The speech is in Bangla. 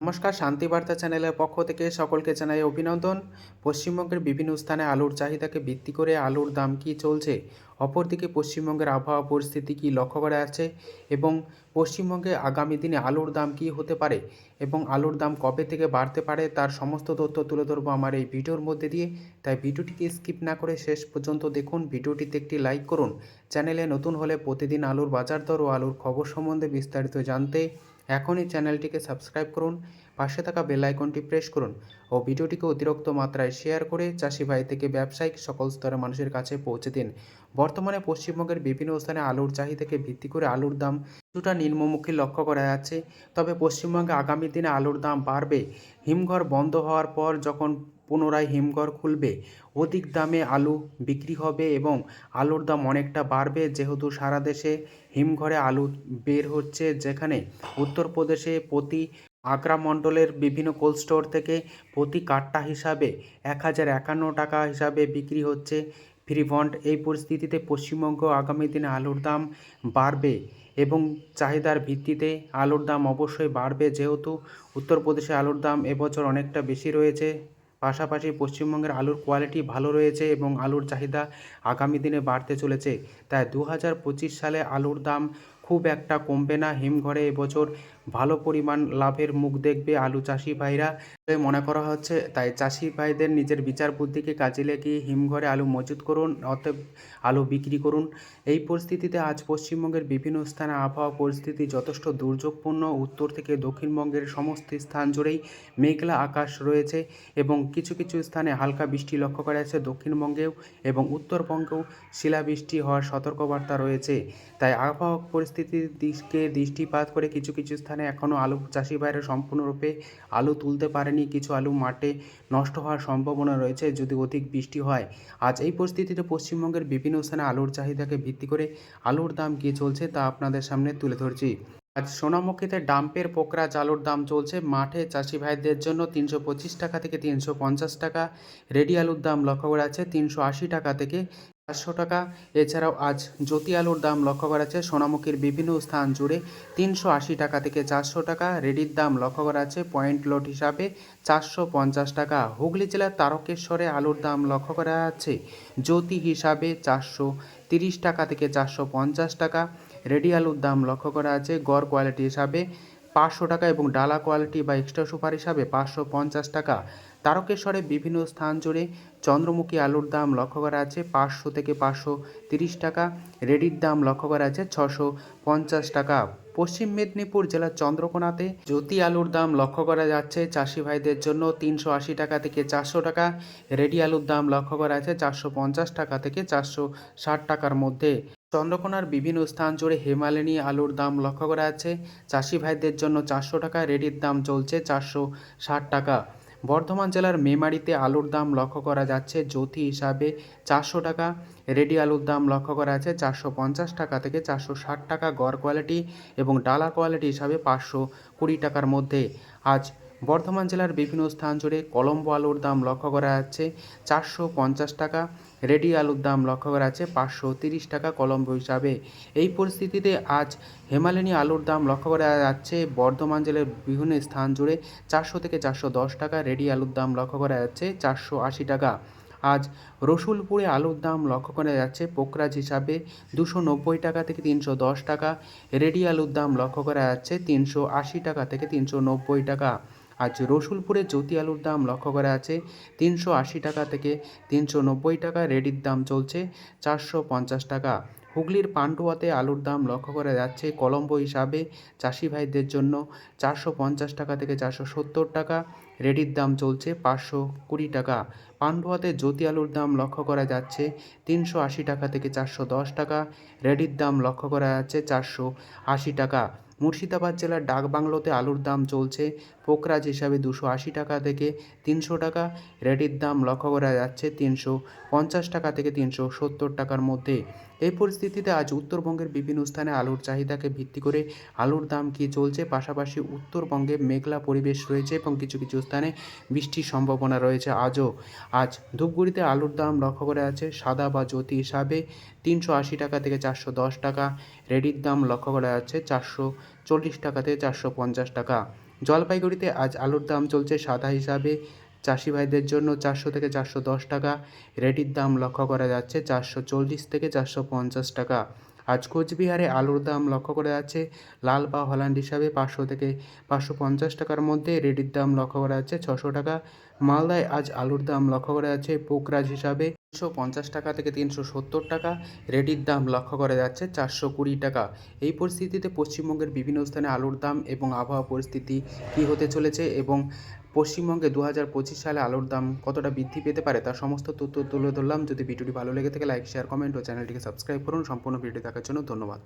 নমস্কার শান্তিবার্তা চ্যানেলের পক্ষ থেকে সকলকে জানাই অভিনন্দন। পশ্চিমবঙ্গের বিভিন্ন স্থানে আলুর চাহিদাকে ভিত্তি করে আলুর দাম কী চলছে? অপরদিকে পশ্চিমবঙ্গের আবহাওয়া পরিস্থিতি কী লক্ষ্য করা আছে এবং পশ্চিমবঙ্গে আগামী দিনে আলুর দাম কী হতে পারে? এবং আলুর দাম কবে থেকে বাড়তে পারে? তার সমস্ত তথ্য তুলে ধরবো আমার এই ভিডিওর মধ্যে দিয়ে। তাই ভিডিওটিকে স্কিপ না করে শেষ পর্যন্ত দেখুন। ভিডিওটিতে একটি লাইক করুন। চ্যানেলে নতুন হলে প্রতিদিন আলুর বাজার দর ও আলুর খবর সম্বন্ধে বিস্তারিত জানতে এখনই চ্যানেলটিকে সাবস্ক্রাইব করুন, পাশে থাকা বেল আইকনটি প্রেস করুন ও ভিডিওটিকে অতিরিক্ত মাত্রায় শেয়ার করে চাষি ভাই থেকে ব্যবসায়িক সকল স্তরের মানুষের কাছে পৌঁছে দিন। বর্তমানে পশ্চিমবঙ্গের বিভিন্ন স্থানে আলুর চাহিদাকে ভিত্তি করে আলুর দাম কিছুটা নিম্নমুখী লক্ষ্য করা যাচ্ছে। তবে পশ্চিমবঙ্গে আগামী দিনে আলুর দাম বাড়বে। হিমঘর বন্ধ হওয়ার পর যখন পুনরায় হিমঘর খুলবে। অধিক দামে আলু বিক্রি হবে এবং আলুর দাম অনেকটা বাড়বে। যেহেতু সারা দেশে হিমঘরে আলু বের হচ্ছে, যেখানে উত্তরপ্রদেশে প্রতি আগ্রা মণ্ডলের বিভিন্ন কোল্ড স্টোর থেকে প্রতি কাট্টা হিসাবে এক হাজার একান্ন টাকা হিসাবে বিক্রি হচ্ছে। Free bond. এই পরিস্থিতিতে পশ্চিমবঙ্গ আগামী দিনে আলুর দাম বাড়বে এবং চাহিদার ভিত্তিতে আলুর দাম অবশ্যই বাড়বে। যেহেতু উত্তরপ্রদেশে আলুর দাম এবছর অনেকটা বেশি রয়েছে। পাশাপাশি পশ্চিমবঙ্গের আলুর কোয়ালিটি ভালো রয়েছে এবং আলুর চাহিদা আগামী দিনে বাড়তে চলেছে। তাই দু হাজার পঁচিশ সালে আলুর দাম খুব একটা কমবে না। হিমঘরে এবছর ভালো পরিমাণ লাভের মুখ দেখবে আলু চাষি ভাইরা। মনে করা হচ্ছে, তাই চাষি ভাইদের নিজের বিচার বুদ্ধিকে কাজে লাগিয়ে হিমঘরে আলু মজুত করুন, অতএব আলু বিক্রি করুন। এই পরিস্থিতিতে আজ পশ্চিমবঙ্গের বিভিন্ন স্থানে আবহাওয়া পরিস্থিতি যথেষ্ট দুর্যোগপূর্ণ। উত্তর থেকে দক্ষিণবঙ্গের সমস্ত স্থান জুড়েই মেঘলা আকাশ রয়েছে এবং কিছু কিছু স্থানে হালকা বৃষ্টি লক্ষ্য করা যাচ্ছে দক্ষিণবঙ্গেও এবং উত্তরবঙ্গেও শিলাবৃষ্টি হওয়ার সতর্কবার্তা রয়েছে। তাই আবহাওয়া পরিস্থিতির দিকে দৃষ্টিপাত করে কিছু কিছু স্থানে এখনও আলু চাষি ভাইরা সম্পূর্ণরূপে আলু তুলতে পারেনি, কিছু আলু মাঠে নষ্ট হওয়ার সম্ভাবনা রয়েছে যদি অধিক বৃষ্টি হয়। আজ এই পরিস্থিতিতে পশ্চিমবঙ্গের বিভিন্ন স্থানে আলুর চাহিদাকে ভিত্তি করে আলুর দাম কী চলছে তা আপনাদের সামনে তুলে ধরছি। আজ সোনামুখীতে ডাম্পের পোকরা আলুর দাম চলছে। মাঠে চাষি ভাইদের জন্য তিনশো পঁচিশ টাকা থেকে তিনশো পঞ্চাশ টাকা। রেডি আলুর দাম লক্ষ্য করা আছে তিনশো আশি টাকা থেকে চারশো টাকা। এছাড়াও আজ জ্যোতি আলুর দাম লক্ষ্য করা আছে সোনামুখীর বিভিন্ন স্থান জুড়ে তিনশো আশি টাকা থেকে চারশো টাকা। রেডির দাম লক্ষ্য করা আছে পয়েন্ট লোড হিসাবে চারশো পঞ্চাশ টাকা। হুগলি জেলার তারকেশ্বরে আলুর দাম লক্ষ্য করা আছে জ্যোতি হিসাবে চারশো তিরিশ টাকা থেকে চারশো পঞ্চাশ টাকা। রেডি আলুর দাম লক্ষ্য করা আছে গড় কোয়ালিটি হিসাবে পাঁচশো টাকা এবং ডালা কোয়ালিটি বা এক্সট্রা সুপার হিসাবে পাঁচশো পঞ্চাশ টাকা। তারকেশ্বরে বিভিন্ন স্থান জুড়ে চন্দ্রমুখী আলুর দাম লক্ষ্য করা আছে। পাঁচশো থেকে পাঁচশো তিরিশ টাকা, রেডির দাম লক্ষ্য করা আছে ছশো পঞ্চাশ টাকা। পশ্চিম মেদিনীপুর জেলার চন্দ্রকোনাতে জ্যোতি আলুর দাম লক্ষ্য করা যাচ্ছে। চাষি ভাইদের জন্য তিনশো আশি টাকা থেকে চারশো টাকা, রেডি আলুর দাম লক্ষ্য করা আছে চারশো পঞ্চাশ টাকা থেকে চারশো ষাট টাকার মধ্যে। চন্দ্রকোনার বিভিন্ন স্থান জুড়ে হেমালিনী আলুর দাম লক্ষ্য করা আছে। চাষি ভাইদের জন্য চারশো টাকা, রেডির দাম চলছে চারশো ষাট টাকা। বর্ধমান জেলার মেমারিতে আলুর দাম লক্ষ্য করা যাচ্ছে। জ্যোতি হিসাবে চারশো টাকা, রেডি আলুর দাম লক্ষ্য করা আছে চারশো পঞ্চাশ টাকা থেকে চারশো ষাট টাকা। গড় কোয়ালিটি এবং ডালা কোয়ালিটি হিসাবে পাঁচশো কুড়ি টাকার মধ্যে। আজ বর্ধমান জেলার বিভিন্ন স্থান জুড়ে কলম্বো আলুর দাম লক্ষ্য করা যাচ্ছে। চারশো পঞ্চাশ টাকা, রেডি আলুর দাম লক্ষ্য করা আছে পাঁচশো তিরিশ টাকা কলম্বো হিসাবে। এই পরিস্থিতিতে আজ হেমালিনী আলুর দাম লক্ষ্য করা যাচ্ছে। বর্ধমান জেলার বিভিন্ন স্থান জুড়ে চারশো থেকে চারশো দশ টাকা রেডি আলুর দাম লক্ষ্য করা যাচ্ছে চারশো আশি টাকা। আজ রসুলপুরে আলুর দাম লক্ষ্য করা যাচ্ছে পোকরাজ হিসাবে দুশো নব্বই টাকা থেকে তিনশো দশ টাকা। রেডি আলুর দাম লক্ষ্য করা যাচ্ছে তিনশো আশি টাকা থেকে তিনশো নব্বই টাকা। আজ রসুলপুরে জ্যোতি আলুর দাম লক্ষ্য করা আছে। তিনশো আশি টাকা থেকে তিনশো নব্বই টাকা রেডির দাম চলছে চারশো পঞ্চাশ টাকা। হুগলির পান্ডুয়াতে আলুর দাম লক্ষ্য করা যাচ্ছে কলম্বো হিসাবে। চাষি ভাইদের জন্য চারশো পঞ্চাশ টাকা থেকে চারশো সত্তর টাকা, রেডির দাম চলছে পাঁচশো কুড়ি টাকা। পান্ডুয়াতে জ্যোতি আলুর দাম লক্ষ্য করা যাচ্ছে তিনশো আশি টাকা থেকে চারশো দশ টাকা, রেডির দাম লক্ষ্য করা যাচ্ছে চারশো আশি টাকা। মুর্শিদাবাদ জেলার ডাকবাংলোতে আলুর দাম চলছে। পোকরাজ হিসাবে দুশো আশি টাকা থেকে তিনশো টাকা। রেডির দাম লক্ষ্য করা যাচ্ছে তিনশো পঞ্চাশ টাকা থেকে তিনশো সত্তর টাকার মধ্যে। এই পরিস্থিতিতে আজ উত্তরবঙ্গের বিভিন্ন স্থানে আলুর চাহিদাকে ভিত্তি করে আলুর দাম কী চলছে? পাশাপাশি উত্তরবঙ্গে মেঘলা পরিবেশ রয়েছে এবং কিছু কিছু স্থানে বৃষ্টির সম্ভাবনা রয়েছে আজও। আজ ধূপগুড়িতে আলুর দাম লক্ষ্য করে আছে সাদা বা জ্যোতি হিসাবে। তিনশো আশি টাকা থেকে চারশো দশ টাকা। রেডির দাম লক্ষ্য করা যাচ্ছে চারশো চল্লিশ টাকা থেকে চারশো পঞ্চাশ টাকা। জলপাইগুড়িতে আজ আলুর দাম চলছে সাদা হিসাবে। চাষি ভাইদের জন্য চারশো থেকে চারশো দশ টাকা। রেডির দাম লক্ষ্য করা যাচ্ছে চারশো চল্লিশ থেকে চারশো পঞ্চাশ টাকা। আজ কোচবিহারে আলুর দাম লক্ষ্য করা যাচ্ছে লাল বা হল্যান্ড হিসাবে পাঁচশো থেকে পাঁচশো পঞ্চাশ টাকার মধ্যে। রেডির দাম লক্ষ্য করা যাচ্ছে ছশো টাকা। মালদায় আজ আলুর দাম লক্ষ্য করা যাচ্ছে পোকরাজ হিসাবে তিনশো পঞ্চাশ টাকা থেকে তিনশো সত্তর টাকা, রেডির দাম লক্ষ্য করা যাচ্ছে চারশো কুড়ি টাকা। এই পরিস্থিতিতে পশ্চিমবঙ্গের বিভিন্ন স্থানে আলুর দাম এবং আবহাওয়া পরিস্থিতি কী হতে চলেছে এবং পশ্চিমবঙ্গে দু হাজার পঁচিশ সালে আলুর দাম কতটা বৃদ্ধি পেতে পারে তার সমস্ত তথ্য তুলে ধরলাম। যদি ভিডিওটি ভালো লেগে থাকে, লাইক শেয়ার কমেন্ট ও চ্যানেলটিকে সাবস্ক্রাইব করুন। সম্পূর্ণ ভিডিও দেখার জন্য ধন্যবাদ।